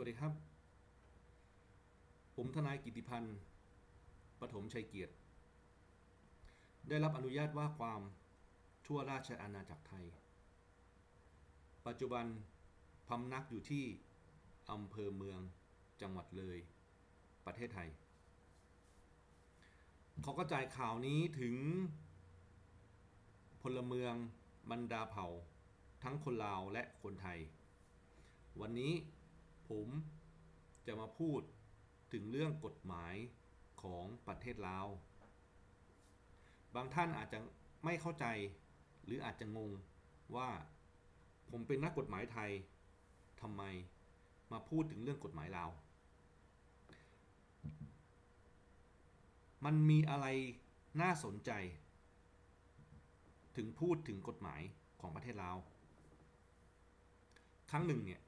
วัสดีครับ ผมทนายกิติพันธ์ปฐมชัยเกียรติ ได้รับอนุญาตว่าความทั่วราชอาณาจักรไทย ปัจจุบันพำนักอยู่ที่อำเภอเมืองจังหวัดเลย ประเทศไทย เขอกระจายข่าวนี้ถึง พลเมืองบรรดาเผ่า ทั้งคนลาวและคนไทย วันนี้ ผมจะมาพูดถึงเรื่องกฎหมายของประเทศลาว บางท่านอาจจะไม่เข้าใจหรืออาจจะงงว่าผมเป็นนักกฎหมายไทยทำไมมาพูดถึงเรื่องกฎหมายลาว มันมีอะไรน่าสนใจ ถึงพูดถึงกฎหมายของประเทศลาว ครั้งหนึ่งเนี่ย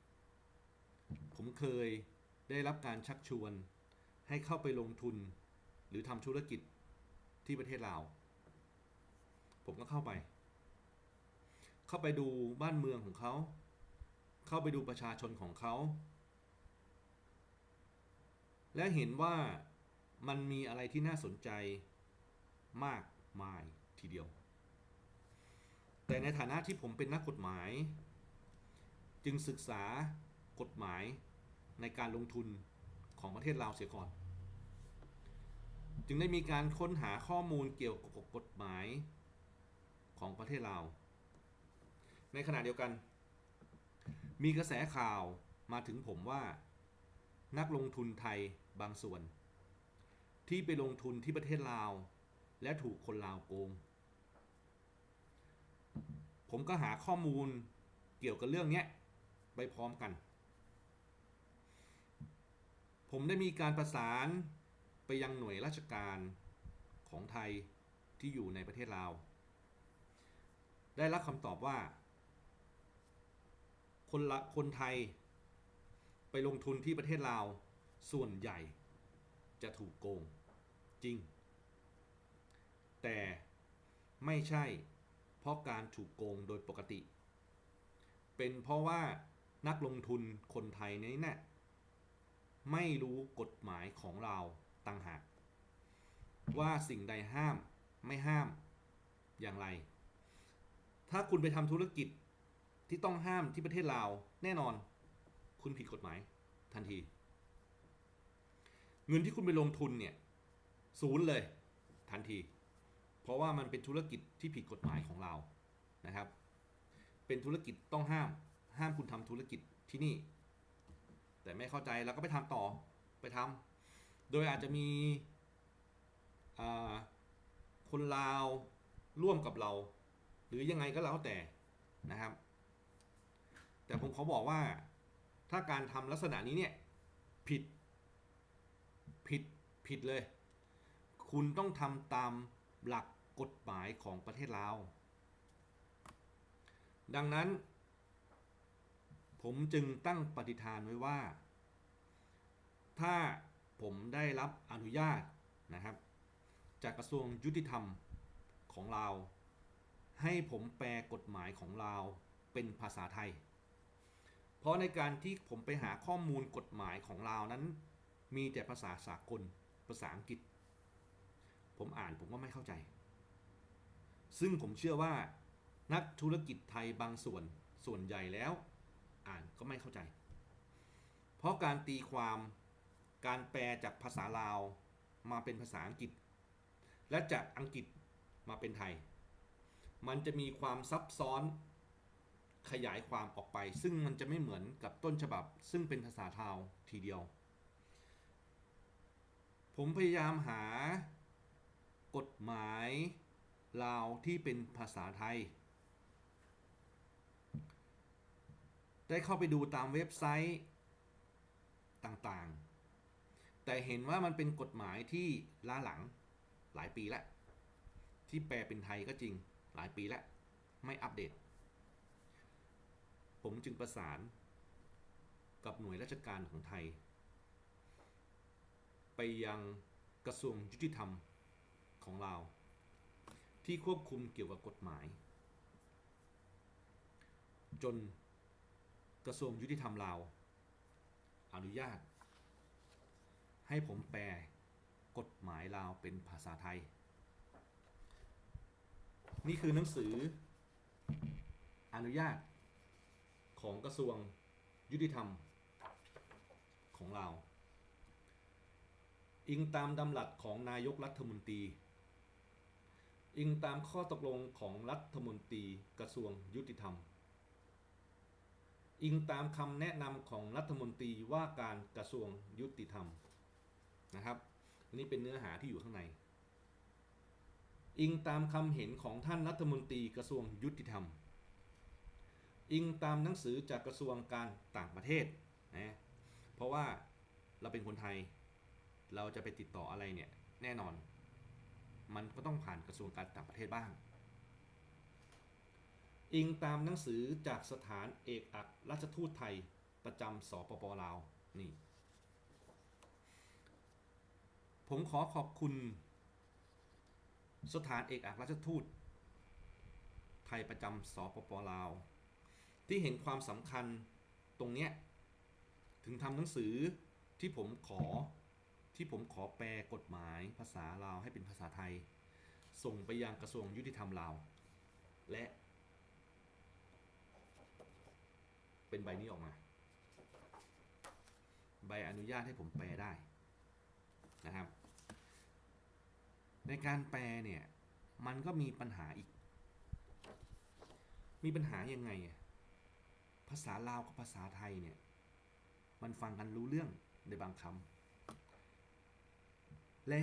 ผมเคยได้รับการชักชวนให้เข้าไปลงทุน หรือทำธุรกิจที่ประเทศลาว ผมก็เข้าไป เข้าไปดูบ้านเมืองของเขา เข้าไปดูประชาชนของเขา และเห็นว่ามันมีอะไรที่น่าสนใจมากมายทีเดียว แต่ในฐานะที่ผมเป็นนักกฎหมาย จึงศึกษากฎหมาย ในการลงทุนของประเทศลาวเสียก่อน จึงได้มีการค้นหาข้อมูลเกี่ยวกับกฎหมายของประเทศลาว ในขณะเดียวกัน มีกระแสข่าวมาถึงผมว่า นักลงทุนไทยบางส่วน ที่ไปลงทุนที่ประเทศลาว และถูกคนลาวโกง ผมก็หาข้อมูลเกี่ยวกับเรื่องนี้ไปพร้อมกัน ผมได้มีการประสานไปยังหน่วยราชการของไทยที่อยู่ในประเทศลาว ได้รับคำตอบว่า คนละคนไทยไปลงทุนที่ประเทศลาว ส่วนใหญ่จะถูกโกงจริง แต่ไม่ใช่เพราะการถูกโกงโดยปกติ เป็นเพราะว่านักลงทุนคนไทยนี้นะ่ะ ไม่รู้กฎหมายของเราต่างหาก ว่าสิ่งใดห้ามไม่ห้ามอย่างไร ถ้าคุณไปทำธุรกิจที่ต้องห้ามที่ประเทศลาวแน่นอน คุณผิดกฎหมายทันที เงินที่คุณไปลงทุนเนี่ยศูนย์เลยทันที เพราะว่ามันเป็นธุรกิจที่ผิดกฎหมายของเรานะครับ เป็นธุรกิจต้องห้ามห้ามคุณทำธุรกิจที่นี่ แต่ไม่เข้าใจเราก็ไปทำต่อไปทำโดยอาจจะมีคนลาวร่วมกับเรา หรือยังไงก็แล้วแต่นะครับ แต่ผมขอบอกว่าถ้าการทำลักษณะนี้เนี่ยผิดผิดผิดเลย คุณต้องทำตามหลักกฎหมายของประเทศลาวดังนั้น ผมจึงตั้งปฏิฐานไว้ว่า ถ้าผมได้รับอนุญาตนะครับ จากกระทรวงยุติธรรมของเราให้ผมแปลกฎหมายของเราเป็นภาษาไทย เพราะในการที่ผมไปหาข้อมูลกฎหมายของเรานั้น มีแต่ภาษาสากล ภาษาอังกฤษ ผมอ่านผมก็ไม่เข้าใจ ซึ่งผมเชื่อว่านักธุรกิจไทยบางส่วนส่วนใหญ่แล้ว อ่านก็ไม่เข้าใจ เพราะการตีความการแปลจากภาษาลาวมาเป็นภาษาอังกฤษ และจากอังกฤษมาเป็นไทย มันจะมีความซับซ้อนขยายความออกไป ซึ่งมันจะไม่เหมือนกับต้นฉบับ ซึ่งเป็นภาษาทาวทีเดียว ผมพยายามหากฎหมายลาวที่เป็นภาษาไทย ได้เข้าไปดูตามเว็บไซต์ต่างๆ แต่เห็นว่ามันเป็นกฎหมายที่ล้าหลังหลายปีแล้ว ที่แปลเป็นไทยก็จริงหลายปีแล้ว ไม่อัปเดต ผมจึงประสานกับหน่วยราชการของไทย ไปยังกระทรวงยุติธรรมของเรา ที่ควบคุมเกี่ยวกับกฎหมาย จน กระทรวงยุติธรรมลาวอนุญาต ให้ผมแปลกฎหมายลาวเป็นภาษาไทย นี่คือหนังสือ อนุญาต ของกระทรวงยุติธรรม ของเราอิงตามดำรัสของนายกรัฐมนตรี อิงตามข้อตกลงของรัฐมนตรีกระทรวงยุติธรรม อิงตามคำแนะนำของรัฐมนตรีว่าการกระทรวงยุติธรรมนะครับอันนี้เป็นเนื้อหาที่อยู่ข้างใน อิงตามคำเห็นของท่านรัฐมนตรีกระทรวงยุติธรรม อิงตามหนังสือจากกระทรวงการต่างประเทศนะเพราะว่าเราเป็นคนไทย เราจะไปติดต่ออะไรเนี่ยแน่นอน มันก็ต้องผ่านกระทรวงการต่างประเทศบ้าง อิงตามหนังสือจากสถานเอกอัครราชทูตไทยประจำสปปลาวนี่ผมขอขอบคุณ สถานเอกอัครราชทูต ไทยประจำสปปลาว ที่เห็นความสำคัญตรงเนี้ยถึงทำหนังสือที่ผมขอที่ผมขอแปลกฎหมายภาษาลาวให้เป็นภาษาไทย ส่งไปยังกระทรวงยุติธรรมลาว และ เป็นใบนี้ออกมา ใบอนุญาตให้ผมแปลได้นะครับ ในการแปลเนี่ยมันก็มีปัญหาอีก มีปัญหายังไง ภาษาลาวกับภาษาไทยเนี่ยมันฟังกันรู้เรื่องในบางคำและ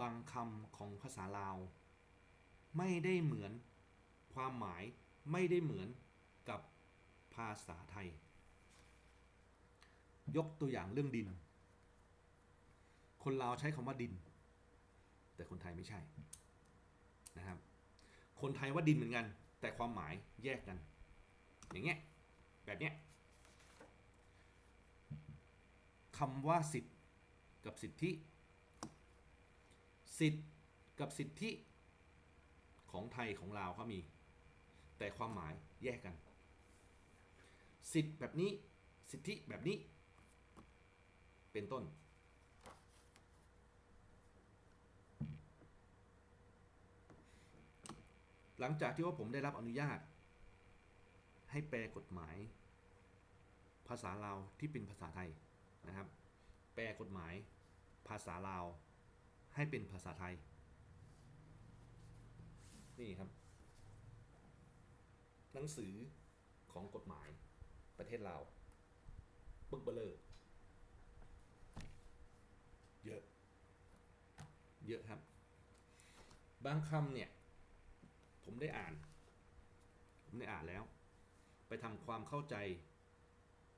บางคำของภาษาลาว ไม่ได้เหมือนความหมายไม่ได้เหมือน ภาษาไทย ยกตัวอย่างเรื่องดิน คนลาวใช้คำว่าดิน แต่คนไทยไม่ใช่นะครับ คนไทยว่าดินเหมือนกัน แต่ความหมายแยกกัน อย่างเงี้ยแบบเนี้ยคำว่าสิทธิ์กับสิทธิ สิทธิ์กับสิทธิของไทยของลาวเขามี แต่ความหมายแยกกัน สิทธิ์แบบนี้ สิทธิแบบนี้ เป็นต้น หลังจากที่ว่าผมได้รับอนุญาต ให้แปลกฎหมาย ภาษาลาวที่เป็นภาษาไทยนะครับ แปลกฎหมาย ภาษาลาว ให้เป็นภาษาไทย นี่ครับ หนังสือของกฎหมาย ประเทศลาวปึกเบลอเยอะ เยอะครับ บางคำเนี่ย ผมได้อ่าน ผมได้อ่านแล้ว ไปทำความเข้าใจ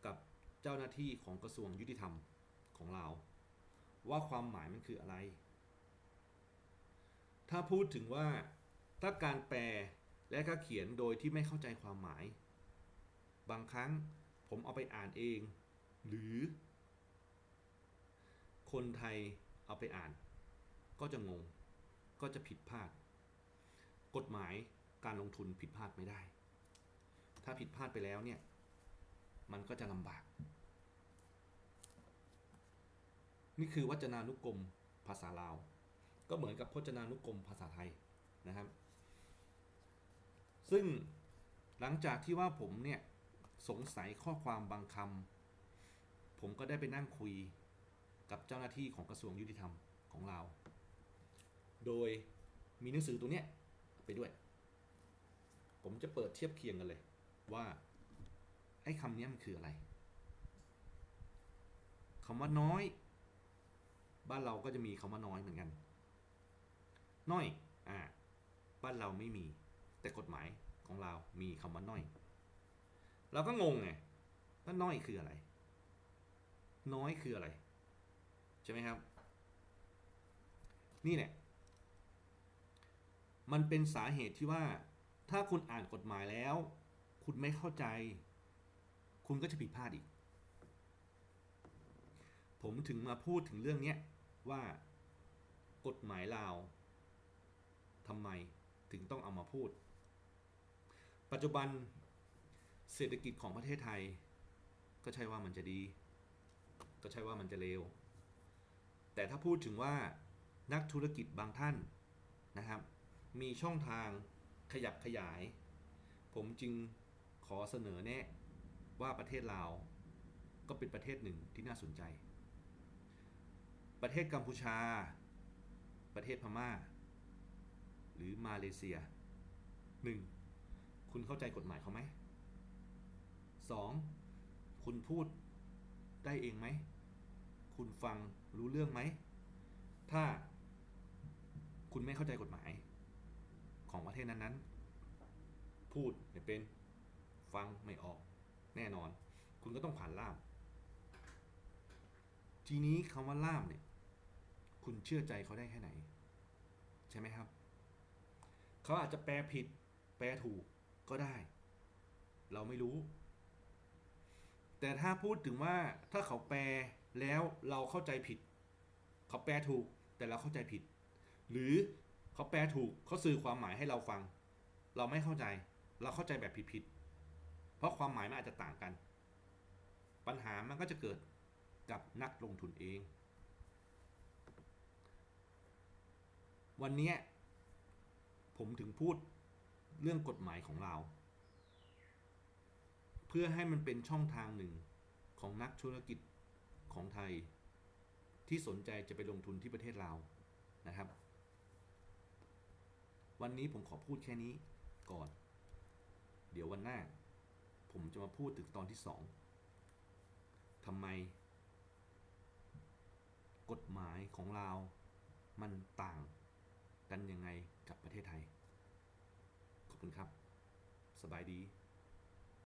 กับเจ้าหน้าที่ของกระทรวงยุติธรรมของเรา ว่าความหมายมันคืออะไร ถ้าพูดถึงว่าถ้าการแปลและก็เขียนโดยที่ไม่เข้าใจความหมาย บางครั้งผมเอาไปอ่านเอง หรือ คนไทยเอาไปอ่าน ก็จะงง ก็จะผิดพลาด กฎหมายการลงทุนผิดพลาดไม่ได้ ถ้าผิดพลาดไปแล้วเนี่ย มันก็จะลำบาก นี่คือวัจนานุกรมภาษาลาว ก็เหมือนกับพจนานุกรมภาษาไทยนะครับ ซึ่งหลังจากที่ว่าผมเนี่ย สงสัยข้อความบางคำผมก็ได้ไปนั่งคุยกับเจ้าหน้าที่ของกระทรวงยุติธรรมของเรา โดยมีหนังสือตัวเนี้ยไปด้วย ผมจะเปิดเทียบเคียงกันเลย ว่า ไอ้คำนี้มันคืออะไรคำว่าน้อย บ้านเราก็จะมีคำว่าน้อยเหมือนกัน น้อย อ่า บ้านเราไม่มี แต่กฎหมายของเรามีคำว่าน้อย เราก็งงไงว่าน้อยคืออะไร น้อยคืออะไร ใช่ไหมครับ นี่แหละมันเป็นสาเหตุที่ว่าถ้าคุณอ่านกฎหมายแล้ว คุณไม่เข้าใจ คุณก็จะผิดพลาดอีก ผมถึงมาพูดถึงเรื่องนี้ว่ากฎหมายลาวทำไมถึงต้องเอามาพูด ปัจจุบัน เศรษฐกิจของประเทศไทย ก็ใช่ว่ามันจะดี ก็ใช่ว่ามันจะเลวแต่ถ้าพูดถึงว่านักธุรกิจบางท่านนะครับ มีช่องทางขยับขยาย ผมจึงขอเสนอแนะว่าประเทศลาวก็เป็นประเทศหนึ่งที่น่าสนใจ ประเทศกัมพูชา ประเทศพม่า หรือมาเลเซีย 1. คุณเข้าใจกฎหมายเขาไหม 2. คุณพูดได้เองไหม คุณฟังรู้เรื่องไหม ถ้าคุณไม่เข้าใจกฎหมาย ของประเทศนั้นๆ พูดไม่เป็น ฟังไม่ออก แน่นอน คุณก็ต้องผ่านล่าม ทีนี้คำว่าล่ามเนี่ย คุณเชื่อใจเขาได้แค่ไหน ใช่ไหมครับ เขาอาจจะแปลผิด แปลถูกก็ได้ เราไม่รู้ แต่ถ้าพูดถึงว่าถ้าเขาแปลแล้วเราเข้าใจผิด เขาแปลถูกแต่เราเข้าใจผิด หรือเขาแปลถูกเขาสื่อความหมายให้เราฟัง เราไม่เข้าใจ เราเข้าใจแบบผิดๆเพราะความหมายมันอาจจะต่างกัน ปัญหามันก็จะเกิดกับนักลงทุนเอง วันนี้ผมถึงพูดเรื่องกฎหมายของเรา เพื่อให้มันเป็นช่องทางหนึ่งของนักธุรกิจของไทย ที่สนใจจะไปลงทุนที่ประเทศลาวนะครับ วันนี้ผมขอพูดแค่นี้ก่อน เดี๋ยววันหน้า ผมจะมาพูดถึงตอนที่สองทำไม กฎหมายของเราวมันต่างกันยังไงกับประเทศไทย ขอบคุณครับ สบายดี